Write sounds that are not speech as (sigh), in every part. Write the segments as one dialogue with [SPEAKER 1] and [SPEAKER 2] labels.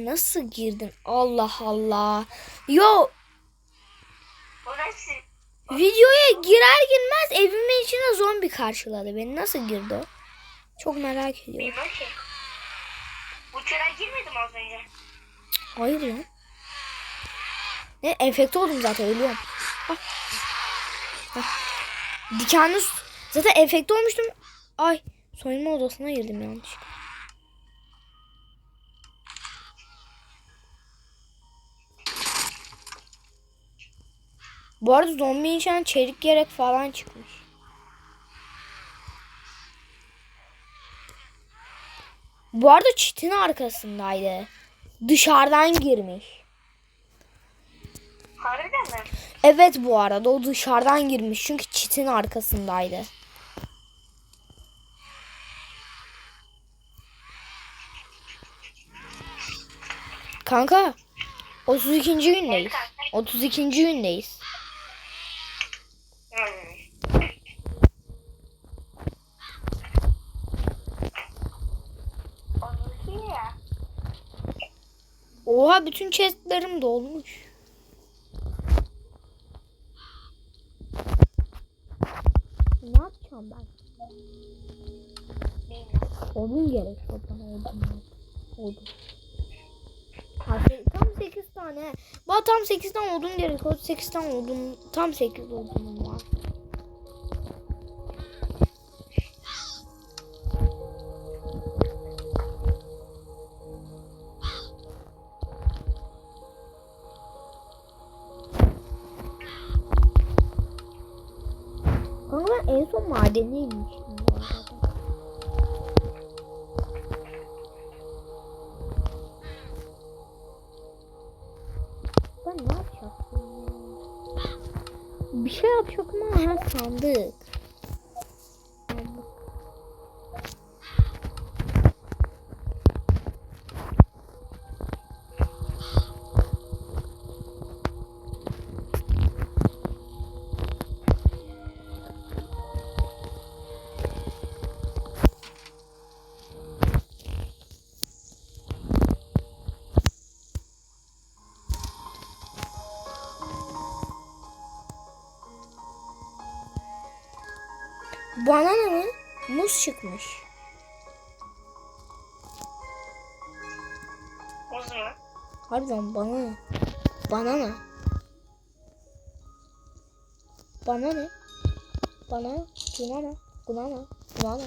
[SPEAKER 1] sen nasıl girdin? Allah Allah. Yo
[SPEAKER 2] Orası
[SPEAKER 1] videoya girer girmez evimin içine zombi karşıladı beni. Nasıl girdi o? Çok merak ediyorum.
[SPEAKER 2] bilmem ki. Girmedim az önce.
[SPEAKER 1] Hayır ya. Ne enfekte oldum zaten ölüyorum. Ah. Ah. Dikenli Zaten enfekte olmuştum. Ay soyunma odasına girdim yanlış. Bu arada zombi inşan çelik gerek falan çıkmış. Bu arada çitin arkasındaydı. Dışarıdan girmiş.
[SPEAKER 2] Harbiden mi?
[SPEAKER 1] Evet bu arada o dışarıdan girmiş çünkü çitin arkasındaydı. Kanka 32. gündeyiz. 32. gündeyiz.
[SPEAKER 2] Hmm. Onu iyi ya.
[SPEAKER 1] Oha bütün chestlerim dolmuş. Ne yapacağım ben? Odun gerek odun. Odun. Se- Tam 8 tane. Bana tam 8 tane odun gerek. O 8 tane odun. Tam 8 odunum var. Ben en son arada. Ben ne yapacaktım ya? Bir şey yapacaktım ama. Sandık. Banana mı? Muz çıkmış.
[SPEAKER 2] Muz mu?
[SPEAKER 1] Harbiden banana. Banana. Banana. Banana. Cunana. Gunana. Gunana.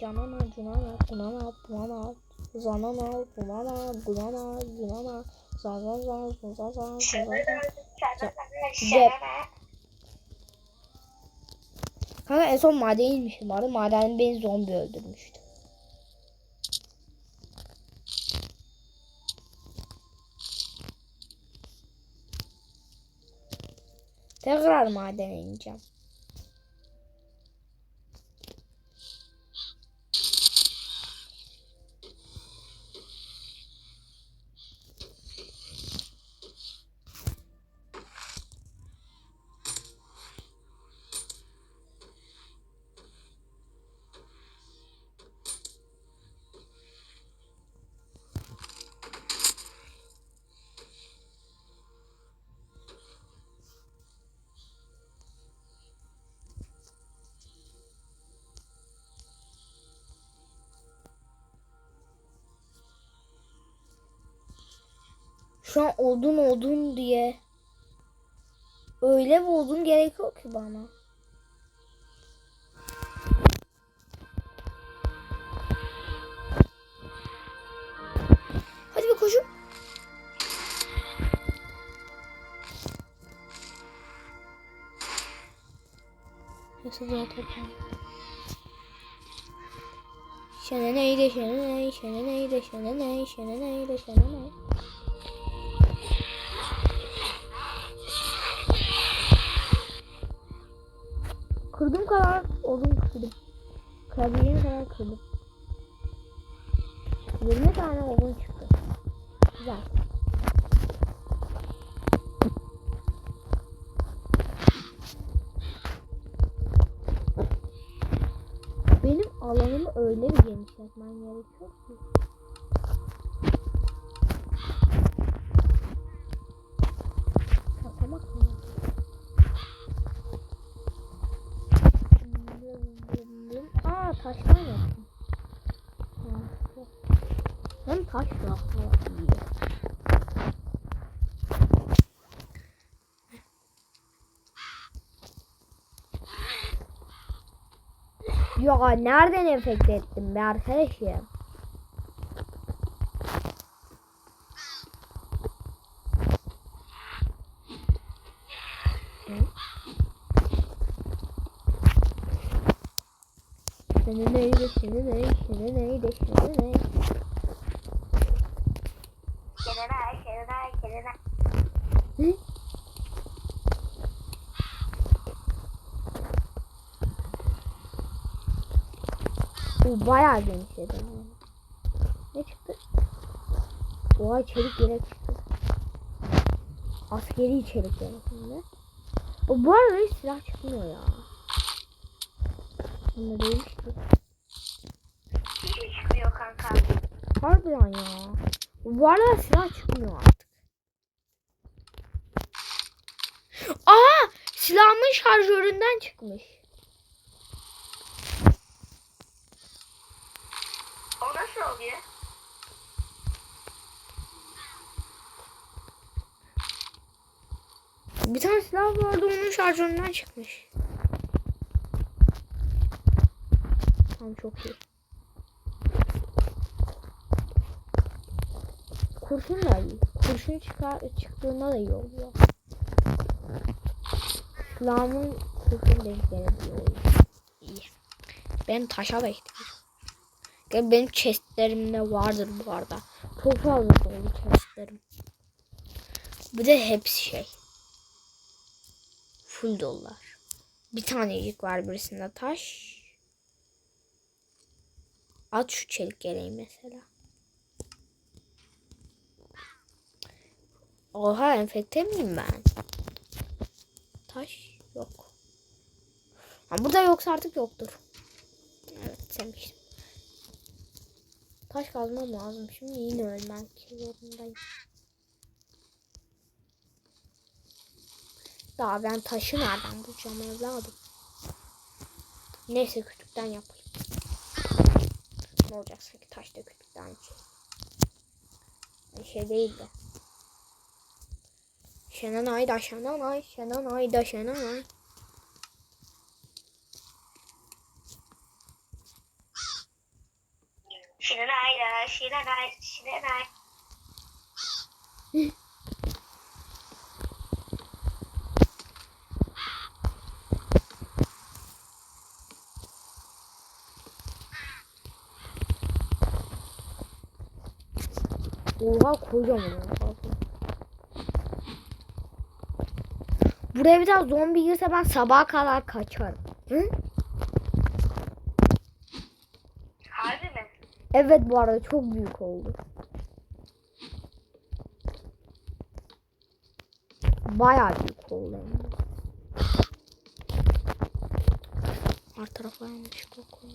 [SPEAKER 1] Canana. Cunana. Gunana. Bunana. Zanana. Bunana. Gunana. Yunana. Zazazan. Zazazan. Zazazan. Cep. Kanka en son madene inmiştim. Vardı. Maden beni zombi öldürmüştü. Tekrar madene ineceğim. Şu an odun odun diye. Öyle bir odun gerekiyor ki bana. Hadi bir koşun. Nasıl zaten? Şeneneydi şeneney, şeneneydi şeneney, şeneneydi şeneney. Kırdım kadar odun kırdım. Kırabildiğim kadar kırdım. 20 tane odun çıktı. Güzel. Benim alanımı öyle bir genişletmem gerekiyor ki. Kapamak mı? Ha, yok. Hem taş iyi. Ya nereden efekt ettim be arkadaşım? Seni neydi, seni neydi, seni neydi, seni neydi?
[SPEAKER 2] Şerenay, Şerenay, Şerenay.
[SPEAKER 1] Hı? Bu bayağı genişledi. ama. Ne çıktı? Oha çelik yelek çıktı. Askeri çelik yelek bu arada silah çıkmıyor ya. Bunda değilmiş ki.
[SPEAKER 2] Hiçbir şey çıkmıyor kanka.
[SPEAKER 1] Harbiden ya. Bu arada silah çıkmıyor artık. Aa! Silahımın şarjöründen çıkmış.
[SPEAKER 2] O nasıl oluyor?
[SPEAKER 1] Bir tane silah vardı onun şarjöründen çıkmış. Tamam çok iyi. Kurşun da iyi. Kurşun çıkar, çıktığında da iyi oluyor. Silahımın kurşun denkleri iyi. İyi. Ben taşa ihtiyacım. Gel benim chestlerimde vardır bu arada. Çok fazla dolu chestlerim. Bir de hepsi şey. Full dolular. Bir tanecik var birisinde taş. At şu çelik yeleği mesela. Oha enfekte miyim ben? Taş yok. Ha, burada yoksa artık yoktur. Evet sevmiştim. Taş kazmam lazım. Şimdi yine ölmem zorundayım. Daha ben taşı nereden bulacağım evladım? Neyse kütükten yapayım. Ne olacak sanki taş da kütükten şey. Bir şey değil de. Şenanay da şenanay, şenanay da şenanay. daha koyuyorum onu. Buraya bir tane zombi girse ben sabaha kadar kaçarım. Hı?
[SPEAKER 2] Harbi mi?
[SPEAKER 1] Evet bu arada çok büyük oldu. Bayağı büyük oldu. Her tarafa yanlış kokuyor.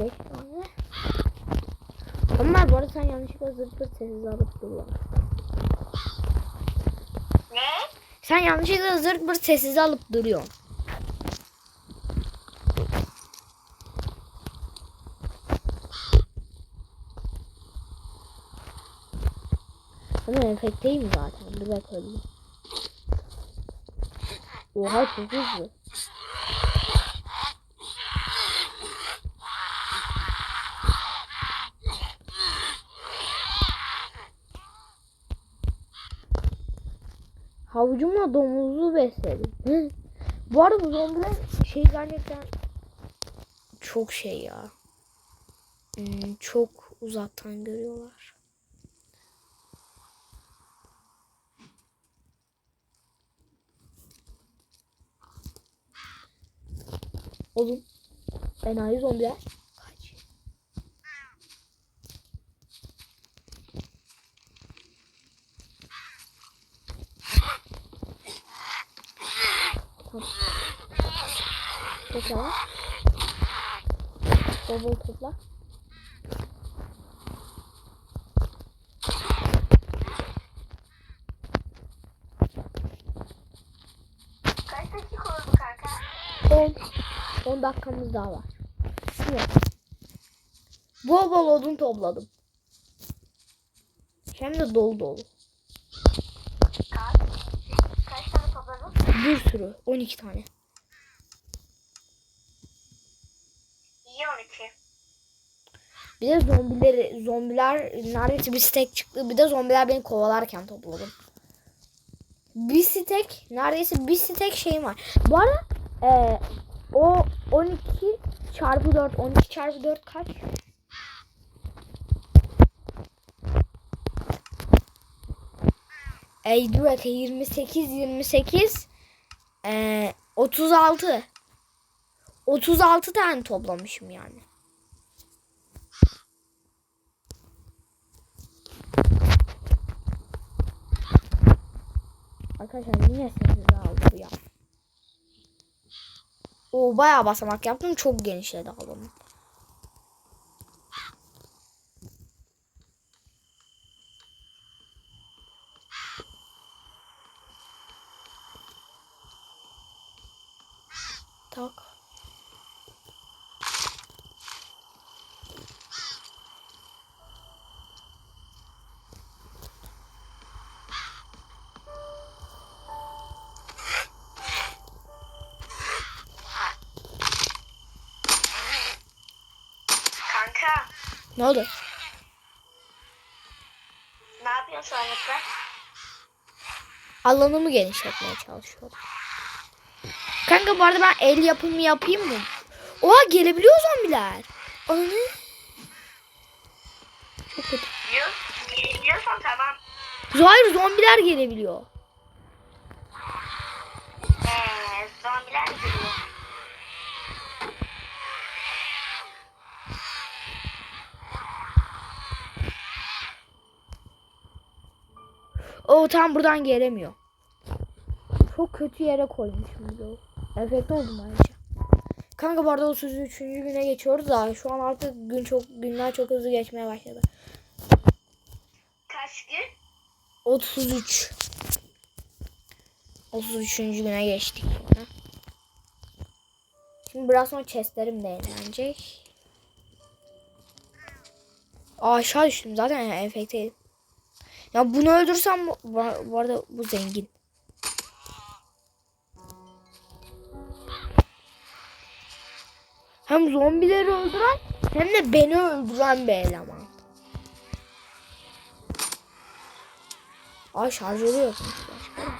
[SPEAKER 1] 5 tane. Onlar bu arada sen yanlışlıkla zırt pırt alıp kullan.
[SPEAKER 2] Ne?
[SPEAKER 1] Sen yanlışlıkla zırt pırt sessiz alıp duruyorsun. Ama enfekteyim zaten. Dur bakalım. Oha çok hızlı. Havucumla domuzu besledim. (laughs) Bu arada bu zombiler şey gerçekten çok şey ya. Hmm, çok uzaktan görüyorlar. Oğlum. Enayi zombiler. Kaç. Tamam. Tekrar. Bol bol topla.
[SPEAKER 2] Kaç dakika oldu
[SPEAKER 1] gidelim. 10 dakikamız daha var. Şimdi. Bol bol odun topladım. Hem de dolu dolu.
[SPEAKER 2] Kaç? Kaç tane topladın?
[SPEAKER 1] Bir sürü. 12 tane.
[SPEAKER 2] 12.
[SPEAKER 1] Bir de zombileri, zombiler neredeyse bir stek çıktı. Bir de zombiler beni kovalarken topladım. Bir stek, neredeyse bir stek şeyim var. Bu arada e, o 12 çarpı 4, 12 çarpı 4 kaç? Ey dur dakika, 28, 28, e, 36. 36 tane toplamışım yani. Arkadaşlar yine sessiz aldı bu ya. O bayağı basamak yaptım. Çok genişledi alanım. Tak.
[SPEAKER 2] Kanka
[SPEAKER 1] Ne oldu?
[SPEAKER 2] ne yapıyorsun yaprak?
[SPEAKER 1] Alanımı genişletmeye çalışıyorum. Kanka bu arada ben el yapımı yapayım mı? Oha gelebiliyor zombiler. Anı. Çok kötü.
[SPEAKER 2] Biliyorsan tamam.
[SPEAKER 1] Hayır zombiler gelebiliyor.
[SPEAKER 2] Ee, zombiler mi geliyor?
[SPEAKER 1] O tam buradan gelemiyor. Çok kötü yere koymuşum bu. Efekt oldum ayrıca. Kanka bu arada 33. güne geçiyoruz da şu an artık gün çok günler çok hızlı geçmeye başladı.
[SPEAKER 2] Kaç gün?
[SPEAKER 1] 33. 33. güne geçtik. Şimdi biraz sonra chestlerim de yenilenecek. Aşağı düştüm zaten enfekteydim. Ya bunu öldürsem bu, arada bu zengin. Hem zombileri öldüren hem de beni öldüren bir eleman. Ay şarjörü başka.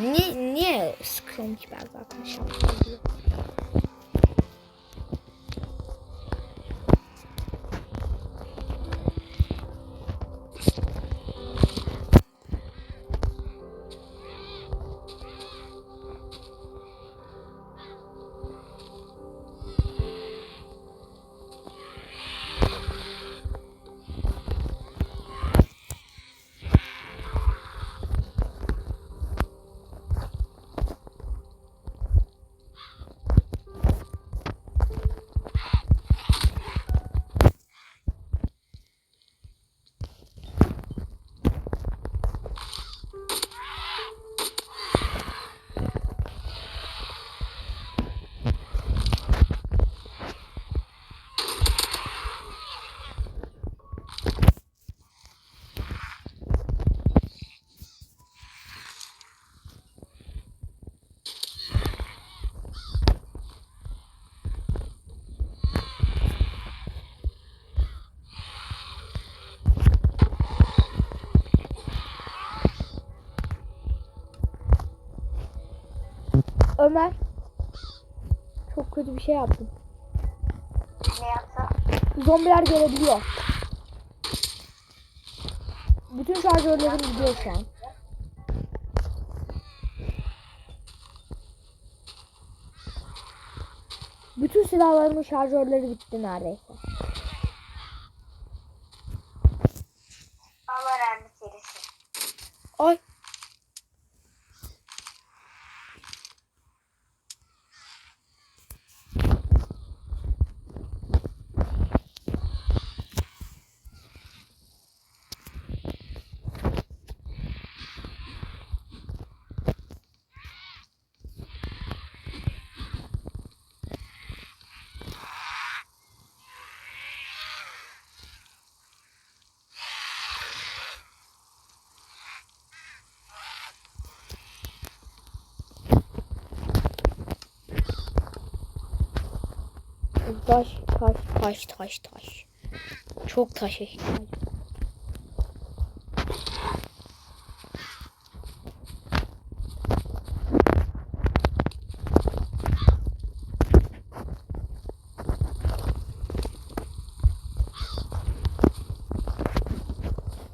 [SPEAKER 1] Niye, niye sıkıyorum ki ben zaten şarjörü? Ömer. Çok kötü bir şey yaptım.
[SPEAKER 2] Ne yapsa?
[SPEAKER 1] Zombiler gelebiliyor. Bütün şarjörlerim gidiyor şu an. Bütün silahlarımın şarjörleri bitti neredeyse. Taş, taş, taş, taş, taş. Çok taşa ihtiyacım.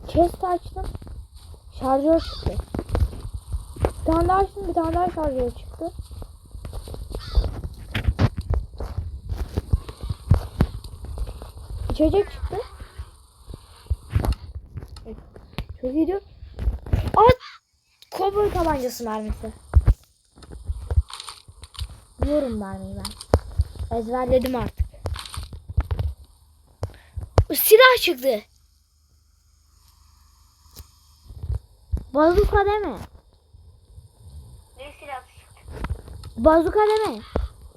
[SPEAKER 1] Chest açtım. Şarjör çıktı. Bir tane daha açtım. Bir tane daha şarjör çıktı. İçecek çıktı. Çok iyi diyor. At! Cowboy tabancası mermisi. Biliyorum mermiyi ben. Ezberledim artık. Silah çıktı. Bazuka deme.
[SPEAKER 2] Ne silahı çıktı?
[SPEAKER 1] Bazuka deme.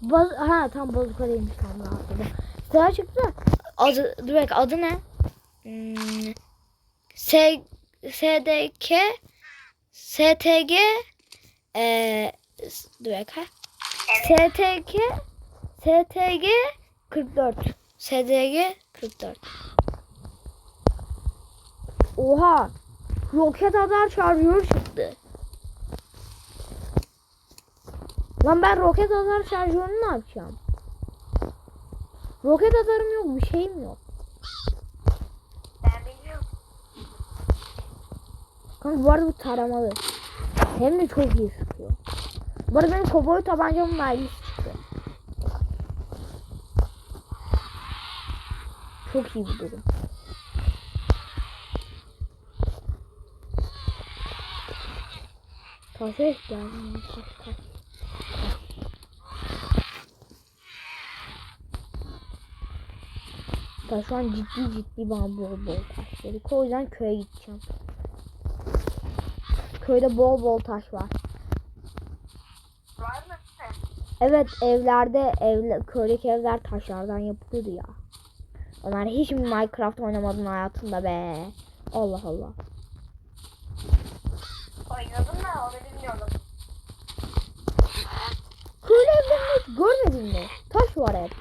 [SPEAKER 1] Baz ha tam bazuka değilmiş tam rahatladım. Silah çıktı. Adı, dur bak adı ne? Hmm, S, SDK STG eee dur bak ha. STK STG 44 STG 44 Oha roket atar şarjör çıktı. Lan ben roket atar şarjörünü ne yapacağım? Roket atarım yok bir şeyim yok.
[SPEAKER 2] Ben biliyorum.
[SPEAKER 1] Kanka bu arada bu taramalı. Hem de çok iyi sıkıyor. Bu arada benim kovboy tabancamın mermisi çıktı. Çok iyi bir durum. İhtiyacım var. Taş, taş. Taş şu an ciddi ciddi bana bol bol taş verir. O yüzden köye gideceğim. Köyde bol bol taş var.
[SPEAKER 2] Var mı?
[SPEAKER 1] Evet evlerde evle, köydeki evler taşlardan yapılıyordu ya. Ömer hiç mi Minecraft oynamadın hayatında be? Allah Allah.
[SPEAKER 2] Oynadım da onu bilmiyordum.
[SPEAKER 1] Köylü evlerini hiç görmedin mi? Taş var hep.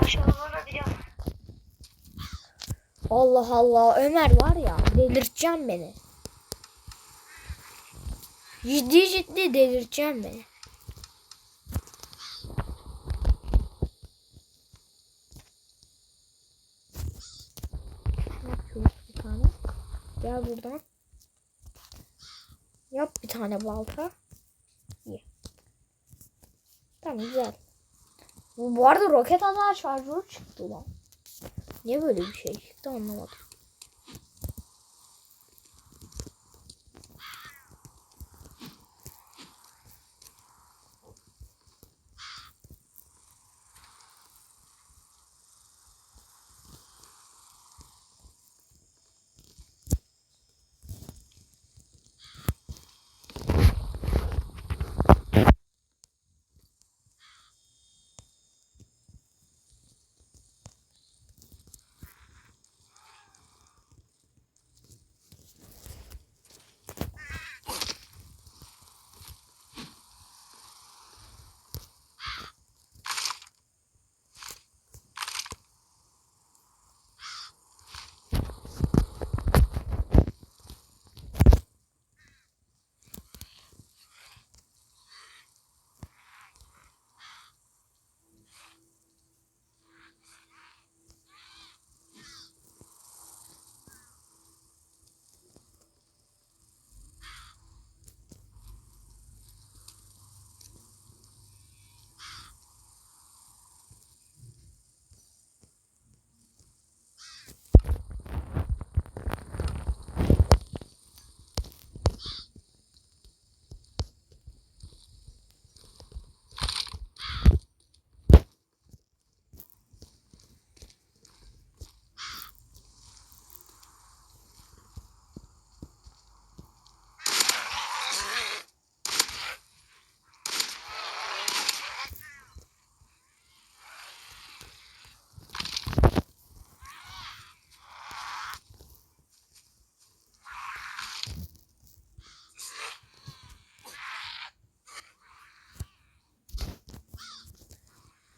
[SPEAKER 2] Taş olduğunu biliyorum.
[SPEAKER 1] Allah Allah Ömer var ya delirteceğim beni. Ciddi ciddi delirteceğim beni. Bir. Gel buradan. Yap bir tane balta. İyi. Tamam güzel. Bu arada roket atar şarjör çıktı lan. Niye böyle bir şey çıktı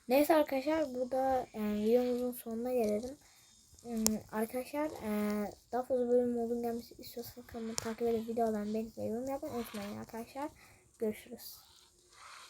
[SPEAKER 1] Neyse arkadaşlar burada e, videomuzun sonuna gelelim. Hmm, Arkadaşlar e, daha fazla bölüm olduğunu gelmesi istiyorsanız kanalıma takip edip videolarımı beğenip ve yorum yapmayı unutmayın arkadaşlar. Görüşürüz.